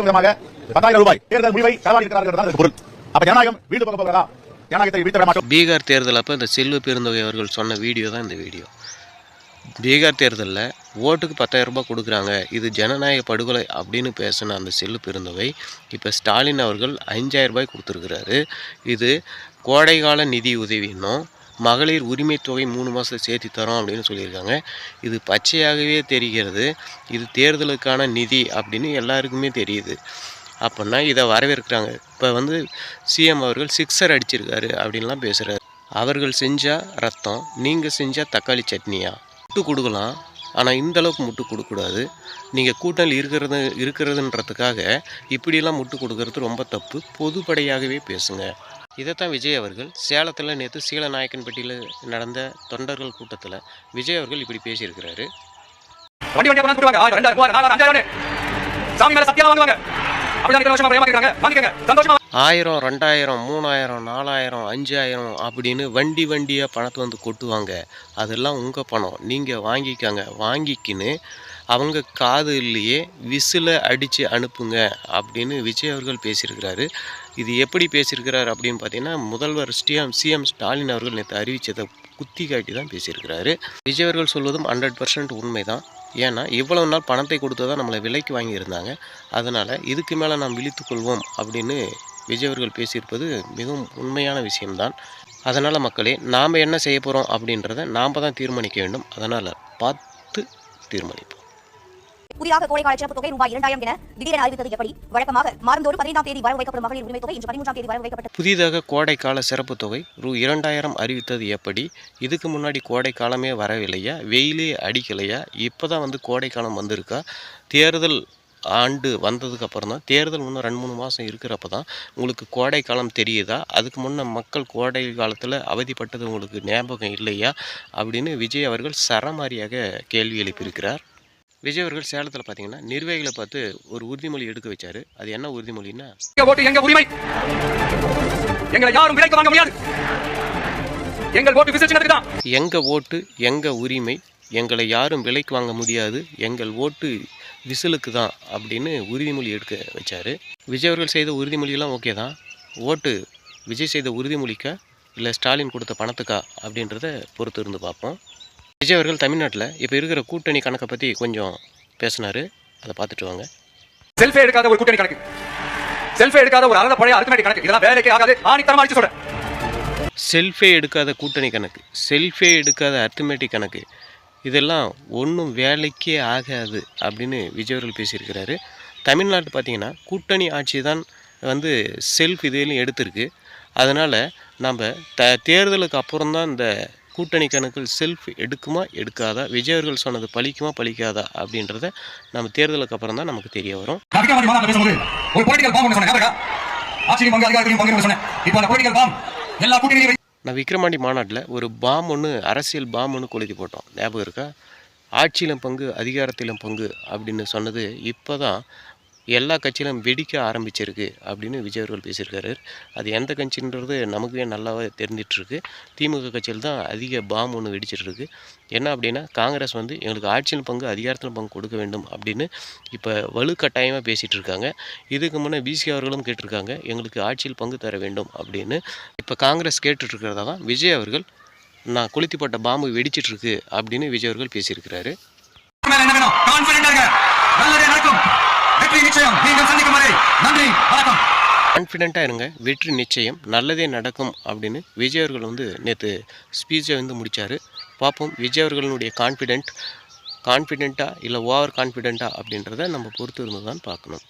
விதமாக பத்தாயிரம் ரூபாய் தேர்தல் முடிவை பொருள். அப்ப ஜனநாயகம் வீடு போக போகிறதா? ஜனநாயகத்தை வீழ்த்த மாட்டோம். பீகார் தேர்தல் அப்போ இந்த செல்வ பெருந்தொகை அவர்கள் சொன்ன வீடியோ தான் இந்த வீடியோ. பீகார் தேர்தலில் ஓட்டுக்கு பத்தாயிரம் ரூபாய் கொடுக்குறாங்க. இது ஜனநாயக படுகொலை அப்படின்னு பேசின அந்த செல்லு பெருந்தொகை இப்போ ஸ்டாலின் அவர்கள் அஞ்சாயிரம் ரூபாய் கொடுத்துருக்குறாரு. இது கோடைகால நிதி உதவின்னும் மகளிர் உரிமை தொகை மூணு மாதம் சேர்த்து தரோம் அப்படின்னு சொல்லியிருக்காங்க. இது பச்சையாகவே தெரிகிறது. இது தேர்தலுக்கான நிதி அப்படின்னு எல்லாருக்குமே தெரியுது. அப்படின்னா இதை வரவேற்கிறாங்க. இப்போ வந்து சிஎம் அவர்கள் சிக்ஸர் அடிச்சிருக்காரு அப்படின்லாம் பேசுகிறாரு அவர்கள் செஞ்சால் ரத்தம் நீங்கள் செஞ்சால் தக்காளி சட்னியா? முட்டு கொடுக்கலாம். ஆனால் இந்தளவுக்கு முட்டு கொடுக்கக்கூடாது. நீங்கள் கூட்டல் இருக்கிறது இருக்கிறதுன்றதுக்காக இப்படியெல்லாம் முட்டு கொடுக்கறது ரொம்ப தப்பு. பொதுப்படையாகவே பேசுங்க. இதைத்தான் விஜய் அவர்கள் சேலத்தில் நேற்று சீலநாயக்கன்பட்டியில் நடந்த தொண்டர்கள் கூட்டத்தில் விஜய் அவர்கள் இப்படி பேசியிருக்கிறாரு. ஆயிரம் ரெண்டாயிரம் மூணாயிரம் நாலாயிரம் அஞ்சாயிரம் அப்படின்னு வண்டி வண்டியாக பணத்தை வந்து கொட்டுவாங்க. அதெல்லாம் உங்கள் பணம். நீங்கள் வாங்கிக்கங்க. வாங்கிக்கின்னு அவங்க காது இல்லையே விசில அடித்து அனுப்புங்க அப்படின்னு விஜய் அவர்கள் பேசியிருக்கிறாரு. இது எப்படி பேசியிருக்கிறார் அப்படின்னு பார்த்தீங்கன்னா முதல்வர் ஸ்டிஎம் சிஎம் ஸ்டாலின் அவர்கள் நேற்று அறிவித்ததை குத்தி காட்டி தான் பேசியிருக்கிறாரு. விஜய் அவர்கள் சொல்வதும் ஹண்ட்ரட் பர்சன்ட் உண்மை தான் ஏன்னா இவ்வளவு நாள் பணத்தை கொடுத்து தான் நம்மளை விலைக்கு வாங்கியிருந்தாங்க. அதனால் இதுக்கு மேலே நாம் விழித்து கொள்வோம் அப்படின்னு விஜய் அவர்கள் பேசியிருப்பது மிகவும் உண்மையான விஷயம்தான். அதனால் மக்களே நாம் என்ன செய்ய போகிறோம் அப்படின்றத நாம் தான் தீர்மானிக்க வேண்டும். அதனால் பார்த்து தீர்மானிப்போம். புதிதாக கோடைக்கால சிறப்பு தொகை ரூபாய் இரண்டாயிரம் என திடீரென அறிவித்தது எப்படி? வழக்கமாக மாதந்தோறும் பதினைந்தாம் தேதி வரவு வைக்கப்படும் மகளிர் உரிமை தொகை இன்று பதிமூன்றாம் தேதி வரவு வைக்கப்பட்டது புதிதாக கோடைக்கால சிறப்பு தொகை ரூ இரண்டாயிரம் அறிவித்தது எப்படி? இதுக்கு முன்னாடி கோடை காலமே வரவில்லையா? வெயிலே அடிக்கலையா? இப்போ தான் வந்து கோடைக்காலம் வந்திருக்கா? தேர்தல் ஆண்டு வந்ததுக்கு அப்புறம் தான் தேர்தல் இன்னும் ரெண்டு மூணு மாதம் இருக்கிறப்ப தான் உங்களுக்கு கோடை காலம் தெரியுதா? அதுக்கு முன்னே மக்கள் கோடை காலத்தில் அவதிப்பட்டது உங்களுக்கு ஞாபகம் இல்லையா? அப்படின்னு விஜய் அவர்கள் சரமாரியாக கேள்வி எழுப்பியிருக்கிறார். விஜய் அவர்கள் சேலத்தில் பார்த்தீங்கன்னா நிர்வாகிகளை பார்த்து ஒரு உறுதிமொழி எடுக்க வச்சாரு. அது என்ன உறுதிமொழின்னா எங்க ஓட்டு எங்க உரிமை. எங்களை யாரும் விலைக்கு வாங்க முடியாது. எங்கள் ஓட்டு தான். எங்கள் ஓட்டு எங்கள் உரிமை எங்களை யாரும் விலைக்கு வாங்க முடியாது எங்கள் ஓட்டு விசிலுக்கு தான் அப்படின்னு உறுதிமொழி எடுக்க வச்சார். விஜய் அவர்கள் செய்த உறுதிமொழியெல்லாம் ஓகே தான். ஓட்டு விஜய் செய்த உறுதிமொழிக்கா இல்லை ஸ்டாலின் கொடுத்த பணத்துக்கா அப்படின்றத பொறுத்து இருந்து பார்ப்போம். விஜய் அவர்கள் தமிழ்நாட்டில் இப்போ இருக்கிற கூட்டணி கணக்கை பற்றி கொஞ்சம் பேசினார். அதை பார்த்துட்டு வாங்க. செல்ஃபே எடுக்காத ஒரு கூட்டணி கணக்கு. செல்ஃபே எடுக்காத ஒரு அறந்த பழைய அரித்மெட்டிக் கணக்கு. இதெல்லாம் வேலைக்கே ஆகாது. ஆணித்தரமா அடிச்சு சொல்றேன். செல்ஃபே எடுக்காத கூட்டணி கணக்கு. செல்ஃபே எடுக்காத அர்த்தமேட்டிக் கணக்கு. இதெல்லாம் ஒன்றும் வேலைக்கே ஆகாது அப்படின்னு விஜய் அவர்கள் பேசியிருக்கிறாரு. தமிழ்நாட்டு பார்த்தீங்கன்னா கூட்டணி ஆட்சி தான் வந்து செல்ஃப் இதையும் எடுத்திருக்கு. அதனால் நம்ம த தேர்தலுக்கு அப்புறம் தான் இந்த கூட்டணி கணக்கில் செல்ஃப் எடுக்குமா எடுக்காதா? விஜய் அவர்கள் சொன்னது பலிக்குமா பலிக்காதா அப்படின்றத நம்ம தேர்தலுக்கு அப்புறம் தான் நமக்கு தெரிய வரும். நான் விக்ரமாண்டி மாநாட்டில் ஒரு பாம் ஒன்று அரசியல் பாம் ஒன்று கொளுத்தி போட்டோம். ஞாபகம் இருக்கா? ஆட்சியிலும் பங்கு அதிகாரத்திலும் பங்கு அப்படின்னு சொன்னது இப்போ தான் எல்லா கட்சியிலும் வெடிக்க ஆரம்பிச்சிருக்கு அப்படின்னு விஜய் அவர்கள் பேசியிருக்காரு. அது எந்த கட்சின்றது நமக்கே நல்லாவே தெரிஞ்சிட்ருக்கு. திமுக கட்சியில் தான் அதிக பாம் ஒன்று வெடிச்சிட்ருக்கு. என்ன அப்படின்னா காங்கிரஸ் வந்து எங்களுக்கு ஆட்சியில் பங்கு அதிகாரத்தில் பங்கு கொடுக்க வேண்டும் அப்படின்னு இப்போ வலுக்கட்டாயமாக பேசிகிட்டு இருக்காங்க இதுக்கு முன்னே பிசி அவர்களும் கேட்டிருக்காங்க எங்களுக்கு ஆட்சியில் பங்கு தர வேண்டும் அப்படின்னு. இப்போ காங்கிரஸ் கேட்டுட்ருக்கிறதா தான் விஜய் அவர்கள் நான் கொளுத்தி போட்ட பாம்பு வெடிச்சிட்ருக்கு அப்படின்னு விஜய் அவர்கள் பேசியிருக்கிறாரு. இருங்க. நல்லதே நடக்கும். வெற்றி நிச்சயம். மீண்டும் சந்திக்கும் வரை நன்றி வணக்கம். கான்ஃபிடெண்ட்டாக இருங்க. வெற்றி நிச்சயம். நல்லதே நடக்கும் அப்படின்னு விஜய் அவர்கள் வந்து நேற்று ஸ்பீச்சை வந்து முடித்தார் பார்ப்போம். விஜய் அவர்களுடைய கான்ஃபிடென்ட் கான்ஃபிடெண்ட்டாக இல்லை ஓவர் கான்ஃபிடெண்ட்டாக அப்படின்றத நம்ம பொறுத்து இருந்து தான் பார்க்கணும்.